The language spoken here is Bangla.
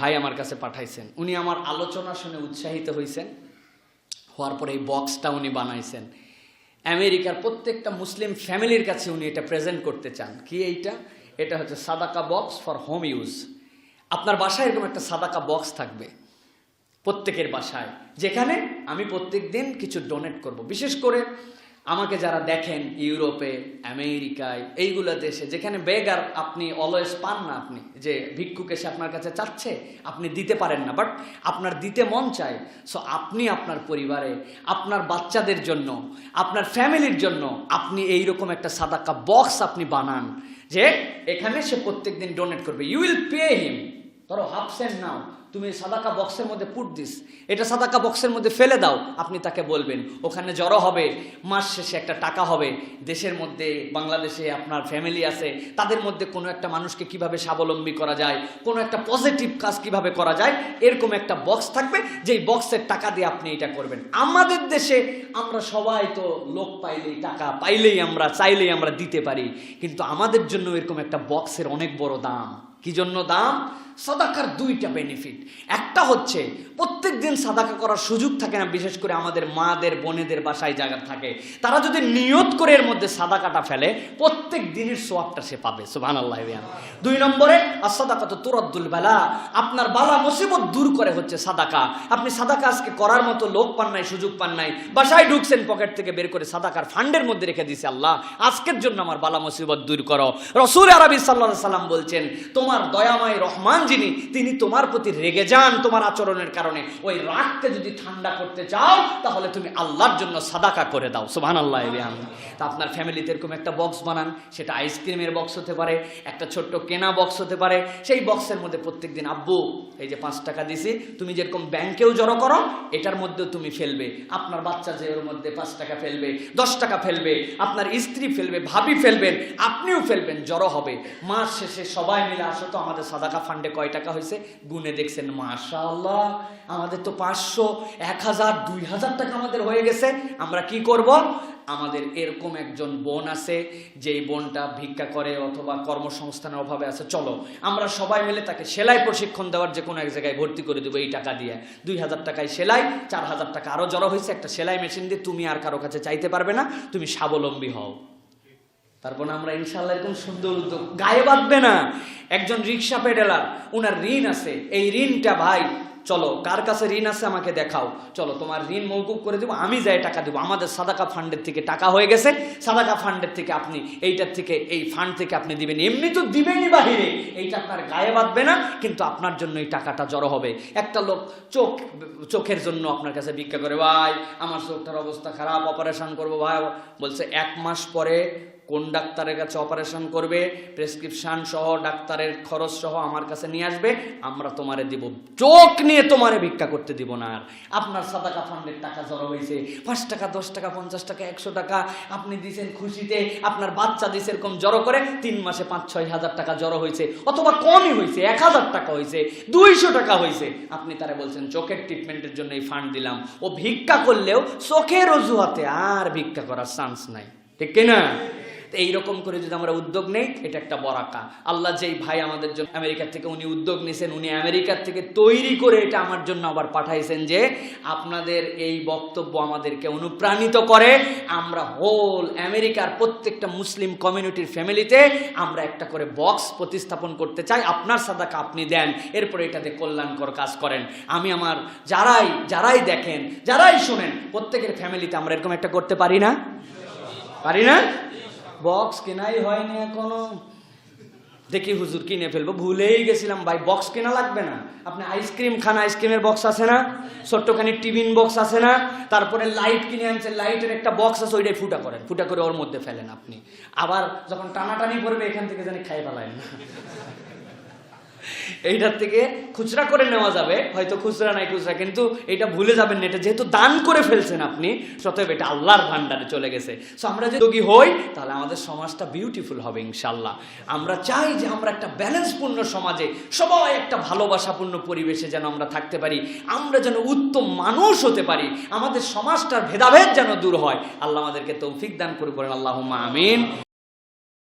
ভাই আমার কাছে পাঠাইছেন। উনি আমার আলোচনা শুনে উৎসাহিত হয়েছেন হওয়ার পরে এই বক্সটা উনি বানাইছেন। আমেরিকার প্রত্যেকটা মুসলিম ফ্যামিলির কাছে উনি এটা প্রেজেন্ট করতে চান। কি এইটা? এটা হচ্ছে সাদাকা বক্স ফর হোম ইউজ। আপনার বাসায় এরকম একটা সাদাকা বক্স থাকবে। প্রত্যেকের বাসায়। যেখানে আমি প্রত্যেক দিন কিছু ডোনেট করব। বিশেষ করে আমাকে যারা দেখেন ইউরোপে, আমেরিকায়, এইগুলো দেশে, যেখানে বেগার আপনি অলওয়েজ পান না আপনি, যে ভিক্ষুক এসে আপনার কাছে চাচ্ছে, আপনি দিতে পারেন না বাট আপনার দিতে মন চায় সো আপনি আপনার পরিবারে, আপনার বাচ্চাদের জন্য, আপনার ফ্যামিলির জন্য আপনি এইরকম একটা সাদাকা বক্স আপনি বানান, যে এখানে সে প্রত্যেক দিন ডোনেট করবে। ইউ উইল পে হিম ধরো হাফ সেন্ট নাও, তুমি সাদাকা বক্সের মধ্যে পুট দিস এটা সাদাকা বক্সের মধ্যে ফেলে দাও, আপনি তাকে বলবেন, ওখানে জড়ো হবে, মাস শেষে একটা টাকা হবে, দেশের মধ্যে, বাংলাদেশে আপনার ফ্যামিলি আছে, তাদের মধ্যে কোনো একটা মানুষকে কীভাবে স্বাবলম্বী করা যায়, কোনো একটা পজিটিভ কাজ কীভাবে করা যায়, এরকম একটা বক্স থাকবে, যেই বক্সের টাকা দিয়ে আপনি এটা করবেন। আমাদের দেশে আমরা সবাই তো লোক পাইলেই, টাকা পাইলেই আমরা, চাইলেই আমরা দিতে পারি, কিন্তু আমাদের জন্য এরকম একটা বক্সের অনেক বড় দাম। কি জন্য দাম? সাদাকার দুইটা বেনিফিট একটা হচ্ছে প্রত্যেক দিন সাদাকা করার সুযোগ থাকে না, বিশেষ করে আমাদের মাদের, বোনেদের বাসায় জায়গা থাকে। তারা যদি নিয়ত করে এর মধ্যে সাদাকাটা ফেলে, প্রত্যেক দিনের সোয়াবটা সে পাবে সুবাহ আল্লাহ দুই নম্বরে আর সাদাকা তো তুরদ্দুল বেলা। আপনার বালা মুসিবত দূর করে হচ্ছে সাদাকা। আপনি সাদাকা আজকে করার মতো লোক পান নাই, সুযোগ পান নাই, বাসায় ঢুকছেন পকেট থেকে বের করে সাদাকার ফান্ডের মধ্যে রেখে দিছে আল্লাহ। আজকের জন্য আমার বালা মুসিবত দূর করো। রসুল আরবি সাল্লাহ সাল্লাম বলছেন, তোমার দয়াময় রহমান যিনি, তিনি তোমার প্রতি রেগে যান তোমার আচরণের কারণে। ওই রাগকে যদি ঠান্ডা করতে চাও তাহলে তুমি আল্লাহর জন্য সাদাকা করে দাও। সুবহান আল্লাহ আমি তা আপনার ফ্যামিলিতে এরকম একটা বক্স বানান, সেটা আইসক্রিমের বক্স হতে পারে, একটা ছোট্ট কেনা বক্স হতে পারে। সেই বক্সের মধ্যে প্রত্যেক দিন আব্বু, এই যে পাঁচ টাকা দিছি, তুমি যেরকম ব্যাংকেও জড়ো করো, এটার মধ্যেও তুমি ফেলবে। আপনার বাচ্চা যে ওর মধ্যে পাঁচ টাকা ফেলবে, দশ টাকা ফেলবে, আপনার স্ত্রী ফেলবে, ভাবি ফেলবেন, আপনিও ফেলবেন, জড়ো হবে। মাস শেষে সবাই মিলে আসো তো আমাদের সাদাকা ফান্ডে কয় টাকা হয়েছে? গুনে দেখছেন, মাশাআল্লাহ, আমাদের তো পাঁচশো, এক হাজার, দুই হাজার টাকা আমাদের হয়ে গেছে। আমরা কি করব? আমাদের এরকম একজন বোন আছে, যেই বোনটা ভিক্ষা করে অথবা কর্মসংস্থানের অভাবে আছে, চলো, আমরা সবাই মিলে তাকে সেলাই প্রশিক্ষণ দেওয়ার যে কোনো এক জায়গায় ভর্তি করে দেবো এই টাকা দিয়ে। দুই হাজার টাকায় সেলাই, চার হাজার টাকা আরও জড়ো হয়েছে, একটা সেলাই মেশিন দিয়ে তুমি আর কারও কাছে চাইতে পারবে না, তুমি স্বাবলম্বী হও। তারপর আমরা ইনশাল্লাহ এরকম সুন্দর উদ্যোগ। গায়ে বাঁধবে না। একজন রিক্সা পেডেলার ওনার ঋণ আছে। এই ঋণটা ভাই, চলো, কার কাছে ঋণ আছে আমাকে দেখাও। চলো, তোমার ঋণ মৌকুব করে দেবো, আমি যাই টাকা দেবো। আমাদের সাদাকা ফান্ডের থেকে টাকা হয়ে গেছে। সাদাকা ফান্ডের থেকে আপনি, এইটার থেকে, এই ফান্ড থেকে আপনি দিবেন। এমনি তো দিবেনই বাহিরে। এইটা আপনার গায়ে বাঁধবে না, কিন্তু আপনার জন্য এই টাকাটা জড়ো হবে। একটা লোক চোখ, চোখের জন্য আপনার কাছে ভিক্ষা করে, ভাই, আমার চোখটার অবস্থা খারাপ অপারেশন করব, ভাই। বলছে, এক মাস পরে কোন ডাক্তারের কাছে অপারেশন করবে, প্রেসক্রিপশন সহ, ডাক্তারের খরচ সহ আমার কাছে নিয়ে আসবে, আমরা তোমারে দিব। চোখ নিয়ে তোমারে ভিক্ষা করতে দিব না আর। আপনার সাদাকা ফান্ডের টাকা জড়ো হয়েছে, পাঁচ টাকা, দশ টাকা, পঞ্চাশ টাকা, একশো টাকা, আপনি দিছেন খুশিতে, আপনার বাচ্চা দিছে এরকম জড়ো করে, তিন মাসে পাঁচ, ছয় হাজার টাকা জড়ো হয়েছে, অথবা কমই হয়েছে, এক হাজার টাকা হয়েছে, দুইশো টাকা হয়েছে। আপনি তারা বলছেন, চোখের ট্রিটমেন্টের জন্য এই ফান্ড দিলাম। ও ভিক্ষা করলেও চোখের অজুহাতে আর ভিক্ষা করার চান্স নাই। ঠিক কিনা? তো এইরকম করে যদি আমরা উদ্যোগ নেই, এটা একটা বরাকা। আল্লাহ যেই ভাই আমাদের জন্য আমেরিকার থেকে উনি উদ্যোগ নিয়েছেন উনি আমেরিকার থেকে তৈরি করে এটা আমার জন্য আবার পাঠাইছেন যে, আপনাদের এই বক্তব্য আমাদেরকে অনুপ্রাণিত করে, আমরা হোল আমেরিকার প্রত্যেকটা মুসলিম কমিউনিটির ফ্যামিলিতে আমরা একটা করে বক্স প্রতিস্থাপন করতে চাই। আপনার সাদাকা আপনি দেন, এরপরে এটাতে কল্যাণকর কাজ করেন। আমি আমার যারাই যারাই দেখেন, যারাই শোনেন, প্রত্যেকের ফ্যামিলিতে আমরা এরকম একটা করতে পারি না? পারি না? বক্স কেনাই হয়নি এখনও। দেখি হুজুর কিনে ফেলব। ভুলেই গেছিলাম ভাই বক্স কেনা লাগবে না। আপনি আইসক্রিম খান আইসক্রিমের বক্স আছে না? ছোট্টখানি টিফিন বক্স আছে না? তারপরে লাইট কিনে আনছে লাইটের একটা বক্স আছে, ওইটাই ফুটা করেন। ফুটা করে ওর মধ্যে ফেলেন আপনি। আবার যখন টানাটানি করবে, এখান থেকে জানি খাই ফেলায় না। এইটার থেকে খুচরা করে নেওয়া যাবে, হয়তো খুচরা নাই খুচরা, কিন্তু এটা ভুলে যাবেন না, এটা যেহেতু দান করে ফেলছেন আপনি সতএব এটা আল্লাহর ভান্ডারে চলে গেছে। সো আমরা যদি হই, তাহলে আমাদের সমাজটা বিউটিফুল হবে ইনশাল্লাহ আমরা চাই যে আমরা একটা ব্যালেন্সপূর্ণ সমাজে, সবাই একটা ভালোবাসাপূর্ণ পরিবেশে যেন আমরা থাকতে পারি, আমরা যেন উত্তম মানুষ হতে পারি, আমাদের সমাজটার ভেদাভেদ যেন দূর হয়। আল্লাহ আমাদেরকে তৌফিক দান করে বলেন আল্লাহ আমিন।